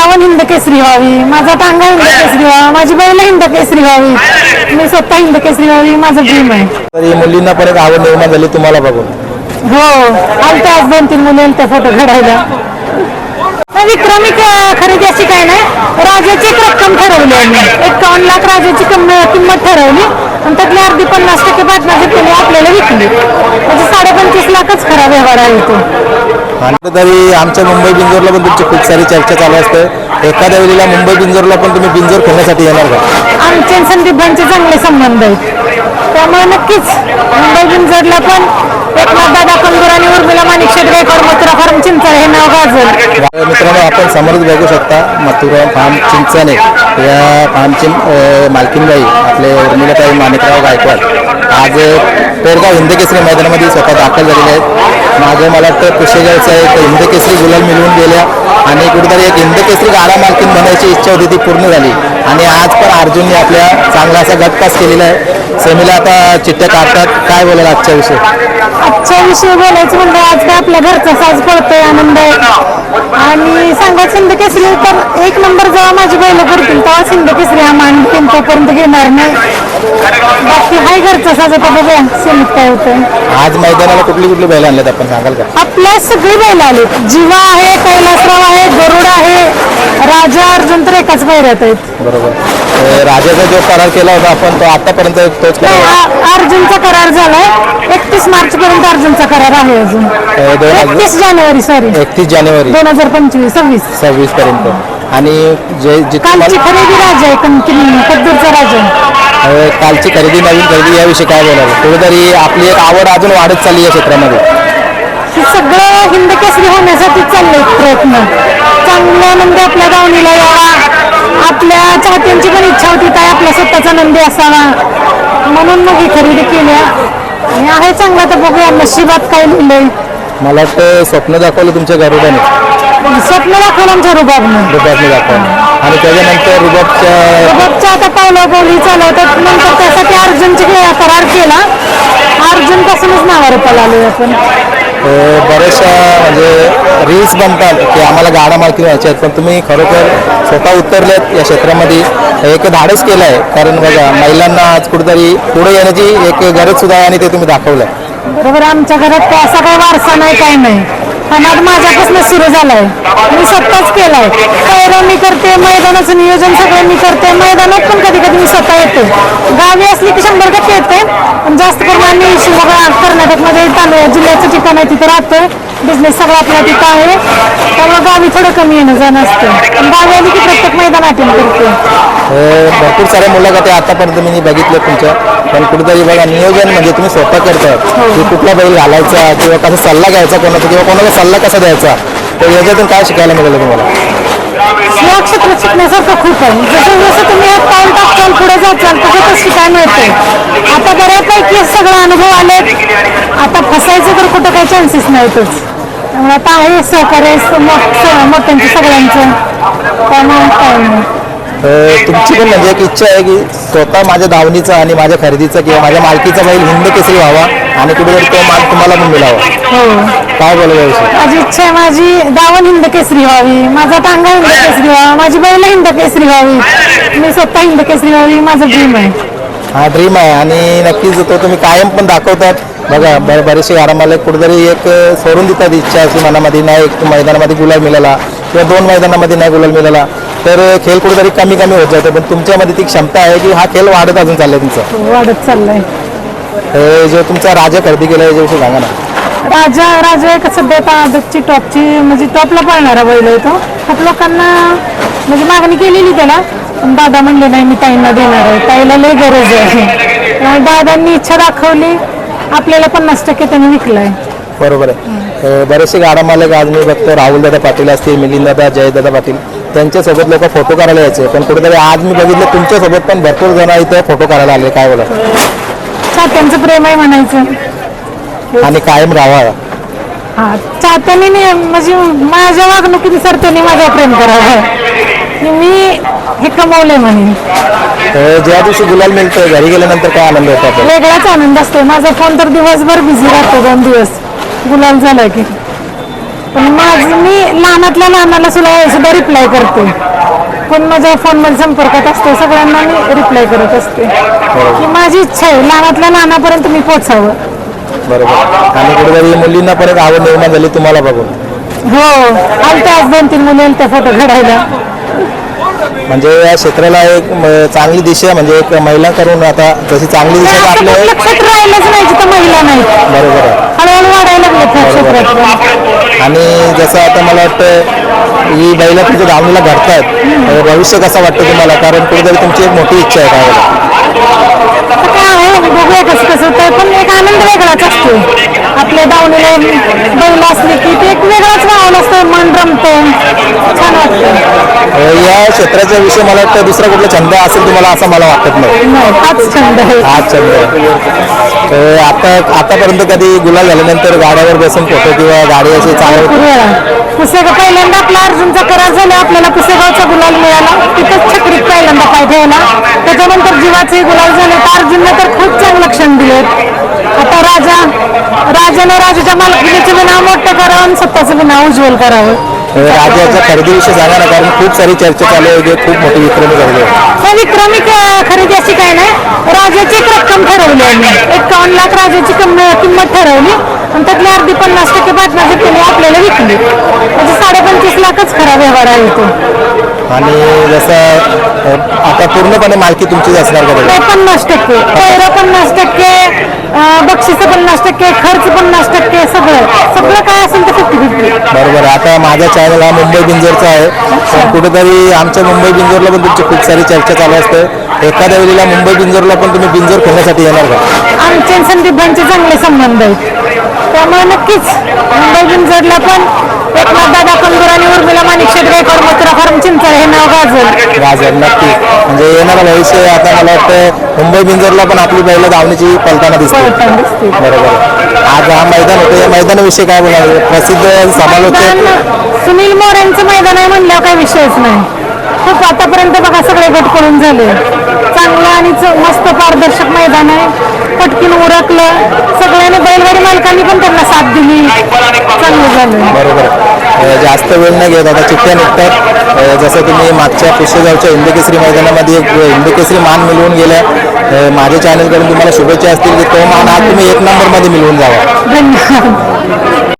दावण हिंद केसरी व्हावी. माझा टांगा हिंद केसरी व्हावा. माझी बैल हिंद केसरी व्हावी. मी स्वतः हिंद केसरी व्हावी. माझं ड्रीम आहे. तरी मुलींना पण एक आवड निर्माण झाली तुम्हाला बघून. हो. आलते आज दोन तीन मुली आलते फोटो काढायला. विक्रमी क- खरेदी अशी काय नाही राजाची एक रक्कम ठरवली आम्ही. एकावन्न लाख राजाची कम- किंमत ठरवली. आणि त्यातली अर्धी पन्नास टक्के पार्टनरशिप त्यांनी आपल्याला विकली. म्हणजे साडेपंचवीस लाखच खरा व्यवहार आहे तो. तरी आमच्या मुंबई बिंजोरला पण तुमची खूप सारी चर्चा चालू असते. एखाद्या वेळेला मुंबई बिंजोरला पण तुम्ही बिंजोर खेळण्यासाठी येणार का? आमचे आणि संदीप भाईंचे चांगले संबंध आहेत. त्यामुळे नक्कीच मुंबई बिनजडला पण एकनाथ कंदूर आणि उर्मिला माणिक शेट मथुरा फार्म चिंचळ हे नाव गाजल. मित्रांनो आपण समोरच बघू शकता मथुरा फार्म चिंचणे या फार्मची मालकीनबाई आपले उर्मिलाताई माणिकराव गायकवाड. आज पेरगाव हिंदकेसरी मैदानामध्ये स्वतः दाखल झालेले आहेत. मागे मला वाटतं पुशेगावचा एक हिंदकेसरी गुलाल मिळवून गेल्या. आणि कुठेतरी एक हिंदकेसरी गाडा मालकीन बनायची इच्छा होती ती पूर्ण झाली. आणि आज पण अर्जुनने आपल्या चांगला असा गटपास केलेला आहे. सेमीला आता चिठ्ठ्या काढतात. काय बोलाल आजच्या विषयी? आजच्या विषयी बोलायचं म्हणजे आज काय आपल्या घरचा साज पडतोय आनंद आहे. आणि सांगायचं सिंध केसरी तर एक नंबर जेव्हा माझी बैल करतील तेव्हा सिंध केसरी हा मान त्यांच्यापर्यंत घेणार नाही. बाकी हाय घरचा साज आता बघूया सीमित काय होतंय. आज मैदानाला कुठली कुठली बैल आणल्यात आपण सांगाल का? आपल्या सगळी बैल आली जीवा आहे कैलासराव आहे गरुड आहे राजा अर्जुन तर एकाच बैऱ्यात आहेत. बरोबर. राजाचा जो करार केला होता आपण तो आतापर्यंत तोच नाही, करार आ- अर्जुनचा करार झालाय. एकतीस मार्च पर्यंत अर्जुनचा करार आहे अजून. अं, दोन हजार एकतीस जानेवारी सॉरी एकतीस जानेवारी. दोन हजार पंचवीस सव्वीस. सव्वीस पर्यंत. आणि जे जिथे कालची मला- खरेदी राजा आहे कंटिन्यू कद्दूरचा राजा अं, कालची खरेदी नवीन खरेदी याविषयी काय बोलावं? कुठेतरी आपली एक आवड अजून वाढत चालली या क्षेत्रामध्ये. हे सगळं हिंद केसरी होण्यासाठी चाललंय प्रयत्न. चांगला नंदी आपल्या दावणीला यावा. आपल्या चाहत्यांची पण इच्छा होती काय आपला स्वतःचा नंदी असावा. म्हणून मग ही खरेदी केली. आणि आहे चांगला तर बघूया नशिबात काय लिहिलंय. मला वाटतं स्वप्न दाखवलं तुमच्या गरुडाने स्वप्न दाखवलं आमच्या रुबाबनं. रुबाबने दाखवलं. आणि त्याच्यानंतर रुबाबच्या रुबाबच्या आता पावलं बोली चालवतात. नंतर त्यासाठी अर्जुनची करार केला. अर्जुन पासूनच नावारूपाला आलोय आपण. बऱ्याचशा म्हणजे रील्स बनतात की आम्हाला गाडा मालकी व्हायचे आहेत पण तुम्ही खरोखर स्वतः उतरलेत या क्षेत्रामध्ये. एक धाडस केलं आहे कारण बघा महिलांना आज कुठेतरी पुढे येण्याची एक गरज सुद्धा आहे आणि ते तुम्ही दाखवलं आहे बरोबर आमच्या घरात काय असा काही वारसा नाही काय नाही. हा माझ्यापासून सुरू झालाय. मी स्वतःच केलाय. पहिलं मी करते मैदानाचं नियोजन सगळं मी करते. मैदानात पण कधी कधी मी स्वतः येते. गावी असली की शंभर टक्के येते. पण जास्त करून आम्ही शिवबा कर्नाटकमध्ये तालु जिल्ह्याचं ठिकाण आहे तिथे राहतोय. बिझनेस सगळा आपला तिथं आहे. त्यामुळे गावी थोडं कमी येणं जाणं असतं. पण गावी आली की प्रत्येक मैदान अटेंड करते अं, भरपूर साऱ्या मुलाखती आतापर्यंत मी बघितले तुमच्या. पण कुठेतरी बघा नियोजन म्हणजे तुम्ही स्वतः करताय. की कुठला बैल घालायचा किंवा कसा सल्ला घ्यायचा कोणाचा किंवा कोणाला सल्ला कसा द्यायचा. तर याच्यातून काय शिकायला मिळालं तुम्हाला? या क्षेत्रात शिकण्यासारखं खूप आहे. जसं जसं तुम्ही एक पाऊल टाकचाल पुढे जाचाल तसं तसं शिकायला मिळते आता बऱ्यापैकी सगळं अनुभव आले आता फसायचं तर कुठं काही चान्सेस नाहीतच. त्यामुळे आता आहे सहकार्य मोठ्यांचं सगळ्यांचं. त्यामुळे काय नाही. अं, तुमची पण म्हणजे एक इच्छा आहे की स्वतः माझ्या धावणीचा आणि माझ्या खरेदीचा किंवा माझ्या मालकीचा बैल हिंद केसरी व्हावा आणि कुठेतरी तो माल तुम्हाला पण मिळावा. हो. काय बोलायला माझी इच्छा आहे माझी दावण हिंद केसरी व्हावी माझा टांगा हिंद केसरी व्हावा माझी बैल हिंद केसरी व्हावी. मी स्वतः हिंद केसरी व्हावी माझं ड्रीम आहे. हा ड्रीम आहे. आणि नक्कीच तो तुम्ही कायम पण दाखवतात. बघा ब- बरेचसे मालक कुठेतरी एक सोडून देतात इच्छा अशी मनामध्ये. नाही एक मैदानामध्ये गुलाल मिळाला किंवा दोन मैदानामध्ये नाही गुलाल मिळाला तर खेळ कुठेतरी कमी कमी होत जातो. पण तुमच्यामध्ये ती क्षमता आहे की हा खेळ वाढत अजून चाललाय तुमचा? वाढत चाललंय. अं, जो तुमचा राजा खरेदी केला याच्याविषयी सांगा ना. राजा राजा एक सध्या आता टॉपची म्हणजे टॉपला पळणारा बैल आहे तो. खूप लोकांना म्हणजे मागणी केलेली त्याला. दादा म्हणले नाही मी ताईंना देणार आहे. ताईला लय गरज आहे. दादांनी इच्छा दाखवली आपल्याला पन्नास टक्के त्यांनी विकलाय. बरोबर आहे. बरेचसे गाडा मालक आज मी बघतो राहुलदादा पाटील असतील मिलिंददादा जयदादा पाटील. त्यांच्यासोबत लोक फोटो करायला यायचे. पण कुठेतरी आज मी बघितलं तुमच्यासोबत पण भरपूर जण इथे फोटो करायला आले. काय बोला चाहत्यांचं प्रेम आहे म्हणायचं. आणि कायम राहा हा चाहत्यांनी नाही, म्हणजे माझ्या वागणुकीनुसार त्यांनी माझ्यावर प्रेम करावं. मी हे कमवलंय म्हणे. अं, ज्या दिवशी गुलाल मिळतोय घरी गेल्यानंतर काय आनंद होतो आपल्याला? वेगळाच आनंद असतो माझा फोन तर दिवसभर बिझी राहतो दोन दिवस. गुलाल झाला की. पण माझं मी लहानातल्या लहानाला सुद्धा सुद्धा रिप्लाय करते. कोण माझ्या फोनमध्ये संपर्कात असतो सगळ्यांना मी रिप्लाय करत असते. की माझी इच्छा आहे. लहानातल्या लहानापर्यंत मी पोचावं. बरोबर. आणि कुठेतरी मुलींना पण एक आवड निर्माण झाली तुम्हाला बघून. हो. आलते आज दोन तीन मुली त्या फोटो काढायला. म्हणजे या क्षेत्राला एक चांगली दिशा म्हणजे एक महिला करून आता जशी चांगली दिशा आपल्या कुठलं क्षेत्र राहिलंच नाही जिथं महिला नाहीत बरोबर आहे. आणि जसं आता मला वाटतं ही बैला तुमच्या धावणीला घडतायत तर भविष्य कसं वाटतं तुम्हाला? कारण कुठेतरी तुमची एक मोठी इच्छा आहे काय आता काय आहे बघूया कसं कसं होतंय पण एक आनंद वेगळाच असतो. आपल्या दावणीला बैल असले की ते एक वेगळाच माहोल असतं मन रमतं. छान वाटतं. या क्षेत्राच्या विषयी मला वाटतं दुसरा कुठला छंद असेल तुम्हाला असं मला वाटत नाही. नाही हाच छंद आहे. हाच छंद आहे. तर आता आतापर्यंत कधी गुलाल झाल्यानंतर गाड्यावर बसून फोटो किंवा गाडी अशी भरपूर वेळा. पुसेगाव पहिल्यांदा आपला अर्जुनचा करार झाला आपल्याला पुसेगावचा गुलाल मिळाला. तिथंच छकरीत पहिल्यांदा पाय ठेवला. त्याच्यानंतर जीवाचे गुलाल झाले तर अर्जुनने तर खूप चांगलं क्षण दिलेत आता राजा राजाने राजाच्या मालकीचं नाव मोठं करावं आणि स्वतःचं नाव उज्ज्वल करावं. राज्याच्या खरेदीविषयी सांगा ना कारण खूप सारी चर्चा चालू आहे खूप मोठी विक्रमी झाली आहे विक्रमी खरेदी अशी काय नाही राजाची एक रक्कम ठरवली आम्ही एकावन्न लाख राजाची कम- किंमत ठरवली आणि त्यातली अर्धी पन्नास टक्के पार्टनरशिप त्यांनी आपल्याला विकली. म्हणजे साडेपंचवीस लाखच खरा व्यवहार आहे तो. आणि जसं आता पूर्णपणे मालकी तुमचीच असणार का? पन्नास टक्के पैर पन्नास टक्के बक्षीस पन्नास टक्के खर्च पन्नास टक्के सगळं. सगळं काय असेल ते फिफ्टी फिफ्टी बरोबर. आता माझा चॅनल हा मुंबई बिंजरचा आहे. कुठेतरी आमच्या मुंबई बिंजरला पण तुमची खूप सारी चर्चा चालू असते. एखाद्या वेळेला मुंबई बिंजरला पण तुम्ही बिंजर खेळण्यासाठी येणार का? आमचे आणि संदीप भाईंचे चांगले संबंध आहेत. त्यामुळे नक्कीच मुंबई बिनजडला पण एकनाथ दादा कंदूर आणि उर्मिला माणिक शेट गायकवाड मथुरा फार्म गाजल नक्की. म्हणजे येणारं भविष्य आता मला वाटतं मुंबई बिंजरला पण आपली पहिलं धावण्याची पलताना दिसते. बरोबर. आज हा मैदान होतं या मैदानाविषयी काय बोलाल प्रसिद्ध समालोचक सुनील मोरेंचं मैदान आहे म्हणल्यावर काही विषयच नाही. खूप आतापर्यंत बघा सगळे गट पडून झाले. चांगलं आणि मस्त पारदर्शक मैदान आहे. पटकीन उरकलं. सगळ्यांनी बैलगाडी मालकांनी पण त्यांना साथ दिली. चांगलं झालं. बरोबर जास्त वेळ नाही घेत. आता चिठ्ठ्या निघतात. जसं तुम्ही मागच्या पुष्यगावच्या हिंदकेसरी मैदानामध्ये एक हिंदकेसरी मान मिळवून गेल्या. माझे माझ्या चॅनलकडून तुम्हाला शुभेच्छा असतील की तो मान आज तुम्ही एक नंबरमध्ये मिळवून जावा. धन्यवाद.